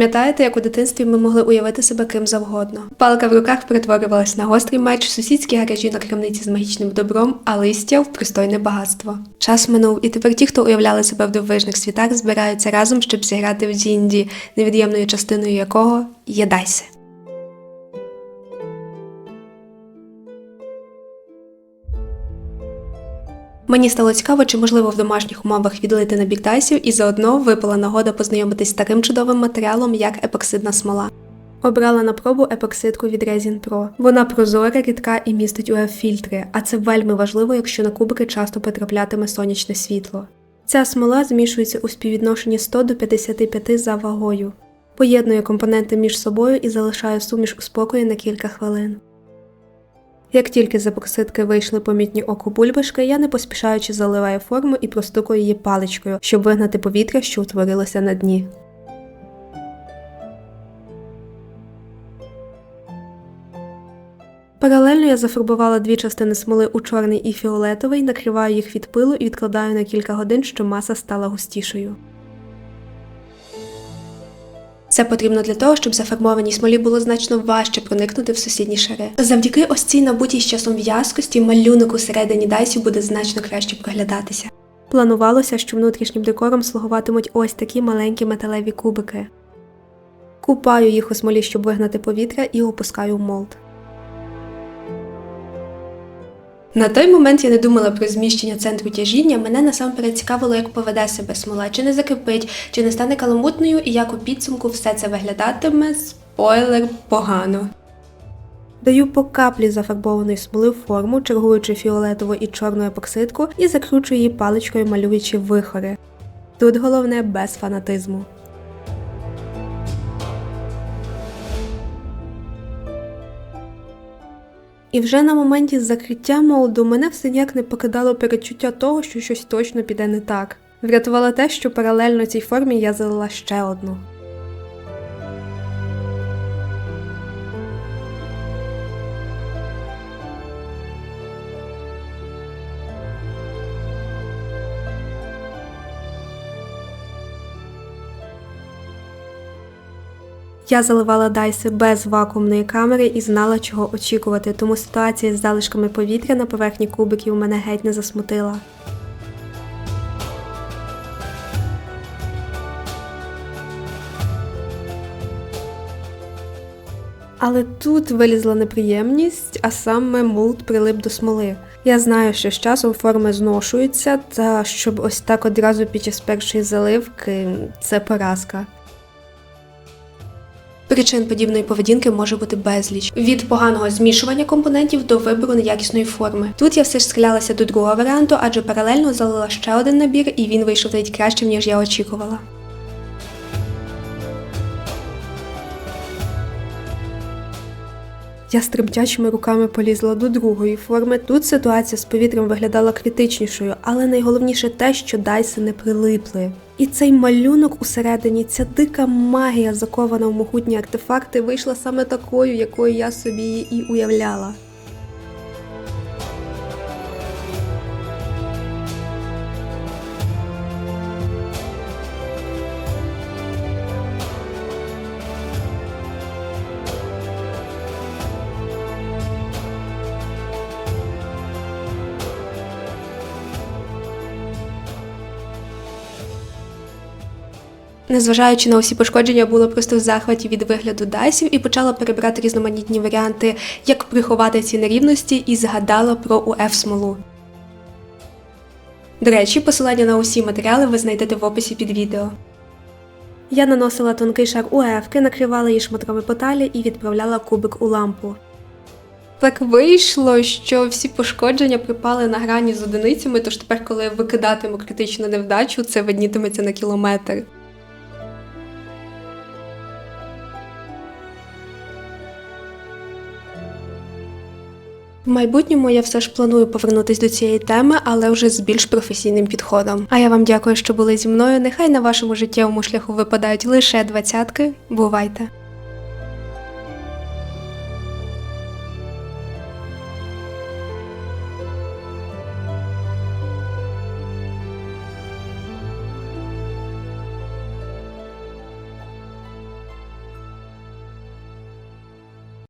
Пам'ятаєте, як у дитинстві ми могли уявити себе ким завгодно? Палка в руках перетворювалась на гострий меч, сусідські гаражі на крамниці з магічним добром, а листя в пристойне багатство. Час минув, і тепер ті, хто уявляли себе в дивовижних світах, збираються разом, щоб зіграти в Дінді, невід'ємною частиною якого є Дайси. Мені стало цікаво, чи можливо в домашніх умовах відлити на бікдайсів, і заодно випала нагода познайомитись з таким чудовим матеріалом, як епоксидна смола. Обрала на пробу епоксидку від Resin Pro. Вона прозора, рідка і містить УФ-фільтри, а це вельми важливо, якщо на кубики часто потраплятиме сонячне світло. Ця смола змішується у співвідношенні 100 до 55 за вагою, поєднує компоненти між собою і залишає суміш у спокої на кілька хвилин. Як тільки з епоксидки вийшли помітні оку бульбашки, я не поспішаючи заливаю форму і простукую її паличкою, щоб вигнати повітря, що утворилося на дні. Паралельно я зафарбувала дві частини смоли у чорний і фіолетовий, накриваю їх від пилу і відкладаю на кілька годин, щоб маса стала густішою. Це потрібно для того, щоб заформованій смолі було значно важче проникнути в сусідні шари. Завдяки ось цій набутій з часом в'язкості малюнок усередині дайсів буде значно краще проглядатися. Планувалося, що внутрішнім декором слугуватимуть ось такі маленькі металеві кубики. Купаю їх у смолі, щоб вигнати повітря, і опускаю в молд. На той момент я не думала про зміщення центру тяжіння. Мене насамперед цікавило, як поведе себе смола, чи не закипить, чи не стане каламутною, і як у підсумку все це виглядатиме спойлер погано. Даю по каплі зафарбованої смоли форму, чергуючи фіолетову і чорну епоксидку, і закручую її паличкою, малюючи вихори. Тут головне без фанатизму. І вже на моменті закриття молоду мене все ніяк не покидало перечуття того, що щось точно піде не так. Врятувало те, що паралельно цій формі я залила ще одну. Я заливала дайси без вакуумної камери і знала, чого очікувати, тому ситуація з залишками повітря на поверхні кубиків мене геть не засмутила. Але тут вилізла неприємність, а саме молд прилип до смоли. Я знаю, що з часом форми зношуються, та щоб ось так одразу під час першої заливки це поразка. Причин подібної поведінки може бути безліч від поганого змішування компонентів до вибору неякісної форми. Тут я все ж схилялася до другого варіанту, адже паралельно залила ще один набір, і він вийшов навіть кращим, ніж я очікувала. Я стремтячими руками полізла до другої форми. Тут ситуація з повітрям виглядала критичнішою, але найголовніше те, що дайси не прилипли. І цей малюнок усередині, ця дика магія, закована в могутні артефакти, вийшла саме такою, якою я собі її і уявляла. Незважаючи на усі пошкодження, була просто в захваті від вигляду дайсів і почала перебирати різноманітні варіанти, як приховати ці нерівності, і згадала про УФ смолу. До речі, посилання на усі матеріали ви знайдете в описі під відео. Я наносила тонкий шар УФки, накривала її шматками поталі і відправляла кубик у лампу. Так вийшло, що всі пошкодження припали на грані з одиницями, тож тепер, коли викидатиму критичну невдачу, це виднітиметься на кілометр. В майбутньому я все ж планую повернутися до цієї теми, але вже з більш професійним підходом. А я вам дякую, що були зі мною. Нехай на вашому життєвому шляху випадають лише двадцятки. Бувайте!